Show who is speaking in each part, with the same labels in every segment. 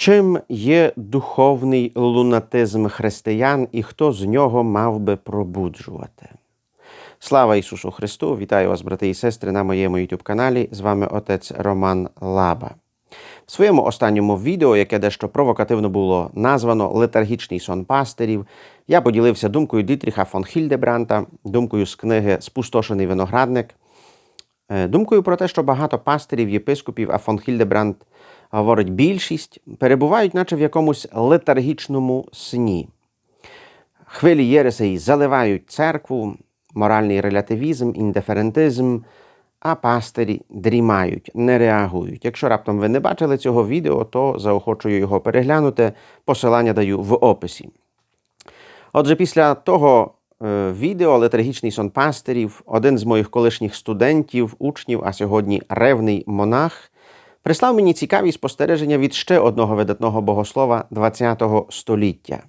Speaker 1: Чим є духовний лунатизм християн і хто з нього мав би пробуджувати? Слава Ісусу Христу! Вітаю вас, брати і сестри, на моєму youtube каналі. З вами отець Роман Лаба. В своєму останньому відео, яке дещо провокативно було названо Летаргічний сон пастирів, я поділився думкою Дітріха фон Хільдебранта, думкою з книги Спустошений виноградник, е, думкою про те, що багато пастирів, єпископів, а фон Хільдебранд говорить більшість, перебувають, наче в якомусь летаргічному сні. Хвилі Єресей заливають церкву, моральний релятивізм, індиферентизм, а пастирі дрімають, не реагують. Якщо раптом ви не бачили цього відео, то заохочую його переглянути. Посилання даю в описі. Отже, після того е, відео Летаргічний сон пастирів, один з моїх колишніх студентів, учнів, а сьогодні ревний монах, прислав мені цікаві спостереження від ще одного видатного богослова ХХ століття.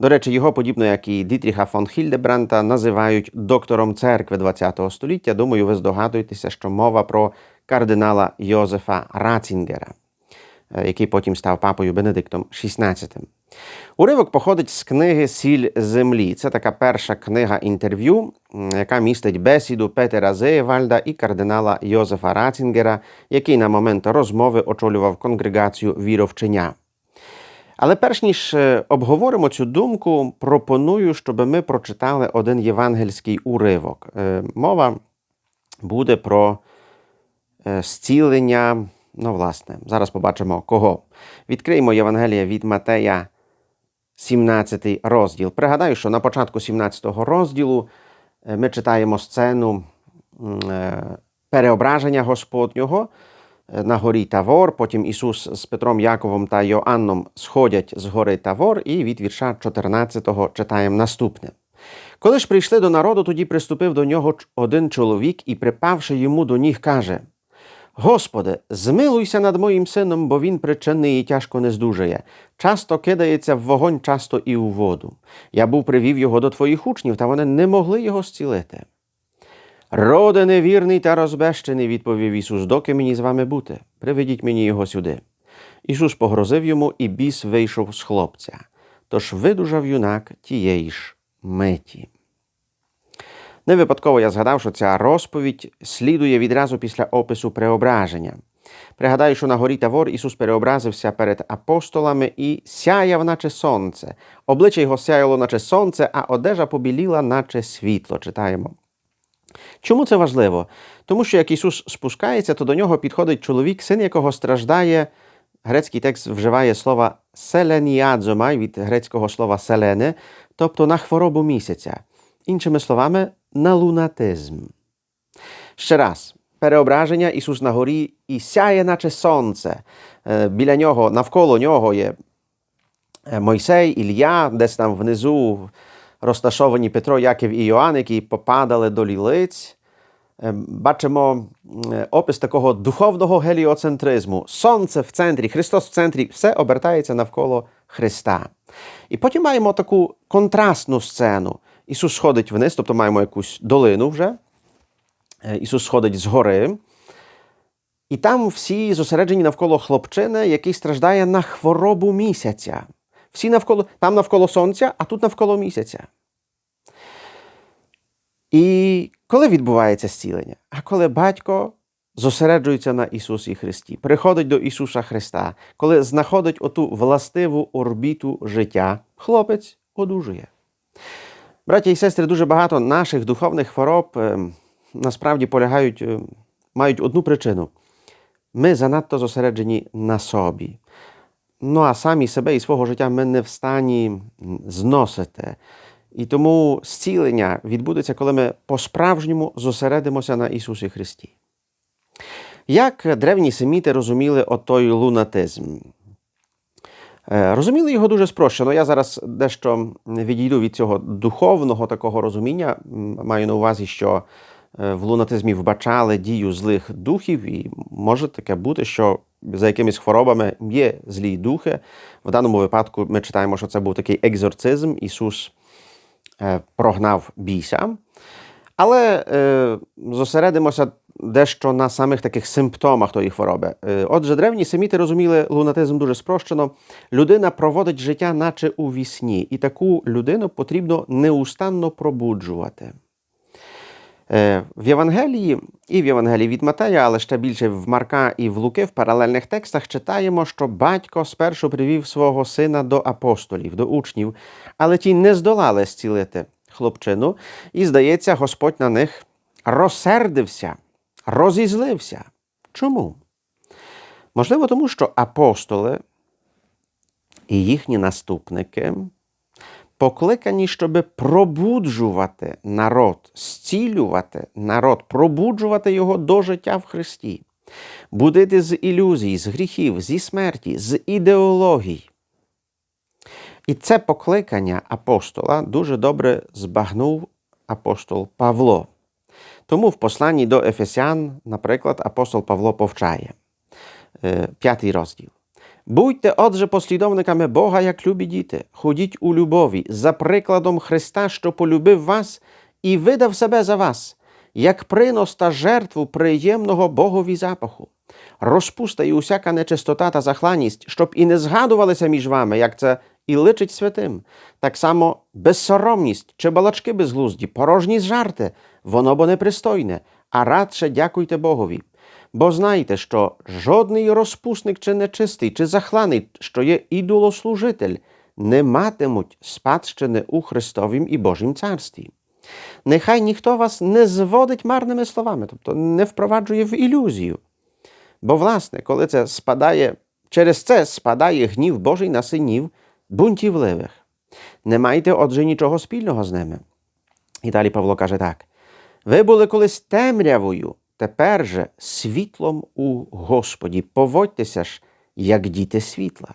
Speaker 1: До речі, його, подібно як і Дітріха фон Хільдебранта, називають доктором церкви ХХ століття. Думаю, ви здогадуєтеся, що мова про кардинала Йозефа Рацінгера, е, який потім став папою Бенедиктом XVI. Уривок походить з книги Сіль землі. Це така перша книга інтерв'ю, яка містить бесіду Петера Зеєвальда і кардинала Йозефа Рацінгера, який на момент розмови очолював конгрегацію віровчення. Але перш ніж е, обговоримо цю думку, пропоную, щоб ми прочитали один євангельський уривок. Е, Мова буде про е, зцілення. Ну, власне, зараз побачимо кого. Відкриємо Євангелія від Матея, 17 розділ. Пригадаю, що на початку 17 розділу е, ми читаємо сцену е, переображення Господнього е, на горі Тавор. Потім Ісус з Петром, Яковом та Йоанном сходять з гори Тавор, і від вірша 14 читаємо наступне. Коли ж прийшли до народу, тоді приступив до нього один чоловік і, припавши йому до ніг, каже: Господи, змилуйся над моїм сином, бо він причинний і тяжко не здужає. Часто кидається в вогонь, часто і у воду. Я був привів його до твоїх учнів, та вони не могли його зцілити. Роде невірний та розбещений, відповів Ісус, доки мені з вами бути. Приведіть мені його сюди. Ісус погрозив йому, і біс вийшов з хлопця. Тож видужав юнак тієї ж миті. Не випадково я згадав, що ця розповідь слідує відразу після опису преображення. Пригадаю, що на горі Тавор Ісус переобразився перед апостолами і сяяв, наче сонце. Обличчя його сяяло, наче сонце, а одежа побіліла, наче світло. Читаємо. Чому це важливо? Тому що як Ісус спускається, то до нього підходить чоловік, син якого страждає. Грецький текст вживає слова селеніадзомай від грецького слова селене, тобто на хворобу місяця. Іншими словами, на лунатизм. Ще раз, переображення Ісус на горі і сяє, наче сонце. Е, Біля нього, навколо нього є е, Мойсей, Ілля, десь там внизу розташовані Петро, Яків і Йоанн, які попадали до лілиць. Е, Бачимо опис такого духовного геліоцентризму. Сонце в центрі, Христос в центрі, все обертається навколо Христа. І потім маємо таку контрастну сцену. Ісус сходить вниз, тобто маємо якусь долину вже. Е, Ісус сходить з гори. І там всі зосереджені навколо хлопчини, який страждає на хворобу місяця. Всі навколо, там навколо сонця, а тут навколо місяця. І коли відбувається зцілення? А коли батько зосереджується на Ісусі Христі, приходить до Ісуса Христа, коли знаходить оту властиву орбіту життя, хлопець одужує. Браті і сестри, дуже багато наших духовних хвороб е, насправді полягають, е, мають одну причину. Ми занадто зосереджені на собі. Ну а самі себе і свого життя ми не в стані зносити. І тому зцілення відбудеться, коли ми по-справжньому зосередимося на Ісусі Христі. Як древні семіти розуміли отой лунатизм? Е, Розуміли його дуже спрощено. Я зараз дещо відійду від цього духовного такого розуміння. Маю на увазі, що е, в лунатизмі вбачали дію злих духів, і може таке бути, що за якимись хворобами є злі духи. В даному випадку ми читаємо, що це був такий екзорцизм. Ісус е, прогнав біса. Але е, зосередимося дещо на самих таких симптомах тої хвороби. Е, Отже, древні семіти розуміли лунатизм дуже спрощено. Людина проводить життя, наче у вісні, і таку людину потрібно неустанно пробуджувати. Е, В Євангелії і в Євангелії від Матея, але ще більше в Марка і в Луки в паралельних текстах читаємо, що батько спершу привів свого сина до апостолів, до учнів, але ті не здолали зцілити хлопчину, і, здається, Господь на них розсердився, розізлився. Чому? Можливо, тому що апостоли і їхні наступники покликані, щоб пробуджувати народ, зцілювати народ, пробуджувати його до життя в Христі, будити з ілюзій, з гріхів, зі смерті, з ідеологій. І це покликання апостола дуже добре збагнув апостол Павло. Тому в посланні до Ефесян, наприклад, апостол Павло повчає, е, п'ятий розділ. Будьте, отже, послідовниками Бога, як любі діти, ходіть у любові, за прикладом Христа, що полюбив вас і видав себе за вас, як принос та жертву приємного Богові запаху. Розпуста і усяка нечистота та захланість, щоб і не згадувалися між вами, як це і личить святим. Так само безсоромність чи балачки безглузді, порожні жарти, воно бо непристойне, а радше дякуйте Богові. Бо знайте, що жодний розпусник чи нечистий, чи захланий, що є ідолослужитель, не матимуть спадщини у Христовім і Божім царстві. Нехай ніхто вас не зводить марними словами, тобто не впроваджує в ілюзію. Бо, власне, коли це спадає, через це спадає гнів Божий на синів бунтівливих. Не майте, отже, нічого спільного з ними. І далі Павло каже так: ви були колись темрявою, тепер же світлом у Господі. Поводьтеся ж, як діти світла.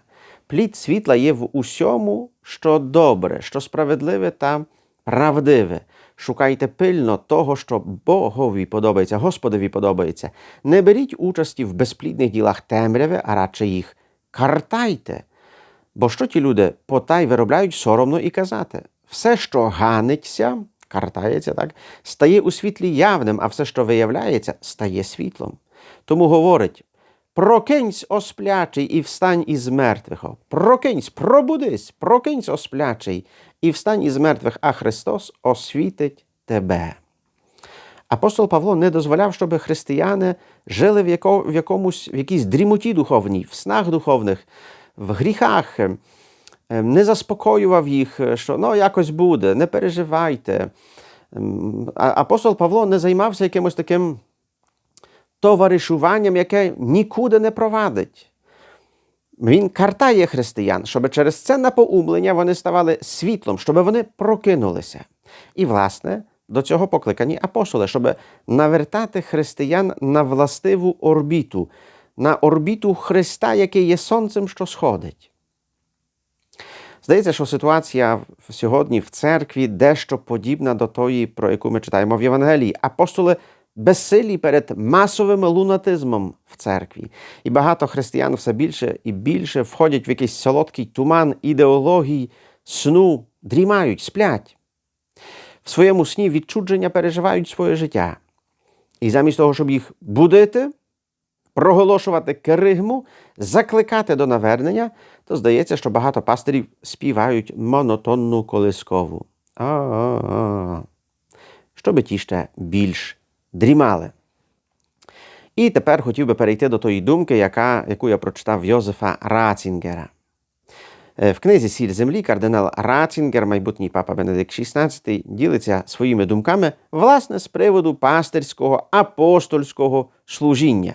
Speaker 1: Плід світла є в усьому, що добре, що справедливе та правдиве. Шукайте пильно того, що Богові подобається, Господові подобається. Не беріть участі в безплідних ділах темряви, а радше їх картайте. Бо що ті люди потай виробляють соромно і казати? Все, що ганиться, картається, так, стає у світлі явним, а все, що виявляється, стає світлом. Тому говорить: прокинься, осплячий, і встань із мертвих. Прокинься, пробудись, прокинься, осплячий, і встань із мертвих, а Христос освітить тебе. Апостол Павло не дозволяв, щоб християни жили в, якомусь в якійсь дрімоті духовній, в снах духовних, в гріхах, не заспокоював їх, що ну якось буде, не переживайте. Ем, Апостол Павло не займався якимось таким товаришуванням, яке нікуди не провадить. Він картає християн, щоб через це напоумлення вони ставали світлом, щоб вони прокинулися. І, власне, до цього покликані апостоли, щоб навертати християн на властиву орбіту, на орбіту Христа, який є сонцем, що сходить. Здається, що ситуація сьогодні в церкві дещо подібна до тої, про яку ми читаємо в Євангелії. Апостоли безсилі перед масовим лунатизмом в церкві. І багато християн все більше і більше входять в якийсь солодкий туман ідеологій, сну, дрімають, сплять. В своєму сні відчудження переживають своє життя. І замість того, щоб їх будити, проголошувати керигму, закликати до навернення, то здається, що багато пастирів співають монотонну колискову. А-а-а. Щоби ті ще більш дрімали. І тепер хотів би перейти до тої думки, яка, яку я прочитав Йозефа Рацінгера. В книзі Сіль землі кардинал Рацінгер, майбутній папа Бенедикт XVI, ділиться своїми думками власне з приводу пастирського апостольського служіння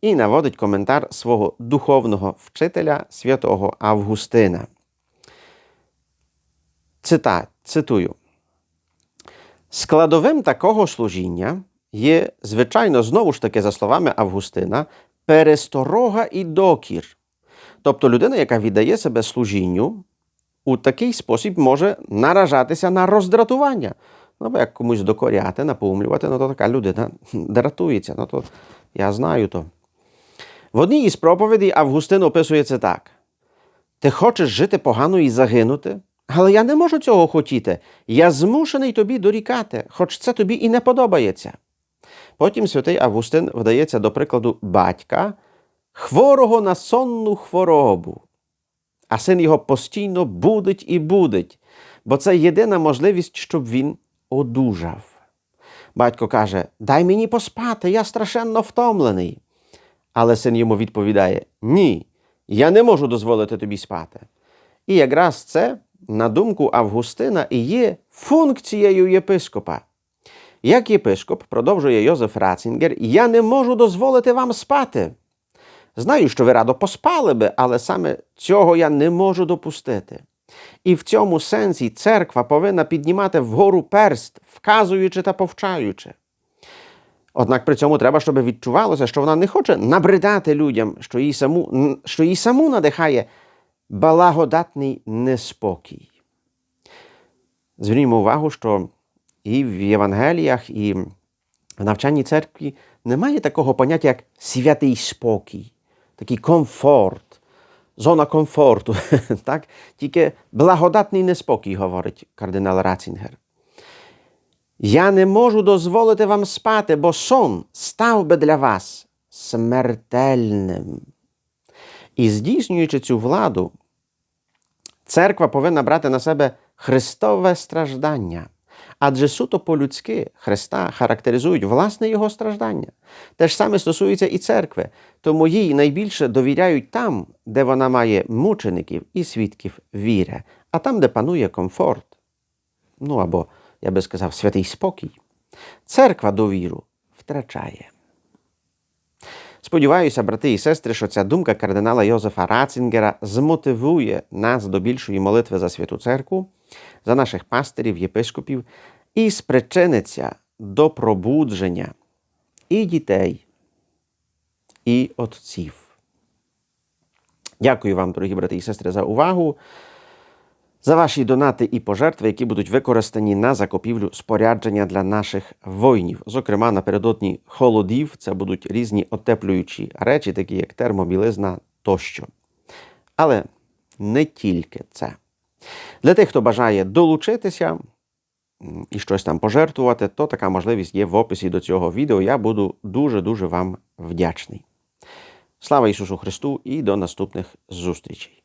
Speaker 1: і наводить коментар свого духовного вчителя святого Августина. Цита, цитую. Складовим такого служіння є, звичайно, знову ж таки, за словами Августина, пересторога і докір. Тобто людина, яка віддає себе служінню, у такий спосіб може наражатися на роздратування. Ну, бо як комусь докоряти, напоумлювати, ну то така людина дратується. Ну, то я знаю то. В одній із проповідей Августин описує це так: Ти хочеш жити погано і загинути? Але я не можу цього хотіти. Я змушений тобі дорікати, хоч це тобі і не подобається. Потім святий Августин вдається до прикладу батька, хворого на сонну хворобу. А син його постійно будить і будить, бо це єдина можливість, щоб він одужав. Батько каже: Дай мені поспати, я страшенно втомлений. Але син йому відповідає: Ні, я не можу дозволити тобі спати. І якраз це, на думку Августина, і є функцією єпископа. Як єпископ, продовжує Йозеф Рацінгер, я не можу дозволити вам спати. Знаю, що ви радо поспали би, але саме цього я не можу допустити. І в цьому сенсі церква повинна піднімати вгору перст, вказуючи та повчаючи. Однак при цьому треба, щоб відчувалося, що вона не хоче набридати людям, що її саму, що її саму надихає благодатний неспокій. Звернімо увагу, що і в Євангеліях, і в навчанні церкві немає такого поняття, як святий спокій, такий комфорт, зона комфорту. так? Тільки благодатний неспокій, говорить кардинал Рацінгер. Я не можу дозволити вам спати, бо сон став би для вас смертельним. І здійснюючи цю владу, церква повинна брати на себе Христове страждання. Адже суто по-людськи Христа характеризують власне Його страждання. Те ж саме стосується і церкви, тому їй найбільше довіряють там, де вона має мучеників і свідків віри, а там, де панує комфорт. Ну або, я би сказав, святий спокій. Церква довіру втрачає. Сподіваюся, брати і сестри, що ця думка кардинала Йозефа Рацінгера змотивує нас до більшої молитви за святу церкву, за наших пастирів, єпископів і спричиниться до пробудження і дітей, і отців. Дякую вам, дорогі брати і сестри, за увагу, за ваші донати і пожертви, які будуть використані на закупівлю спорядження для наших воїнів. Зокрема, напередодні холодів це будуть різні отеплюючі речі, такі як термобілизна тощо. Але не тільки це. Для тих, хто бажає долучитися і щось там пожертвувати, то така можливість є в описі до цього відео. Я буду дуже-дуже вам вдячний. Слава Ісусу Христу і до наступних зустрічей!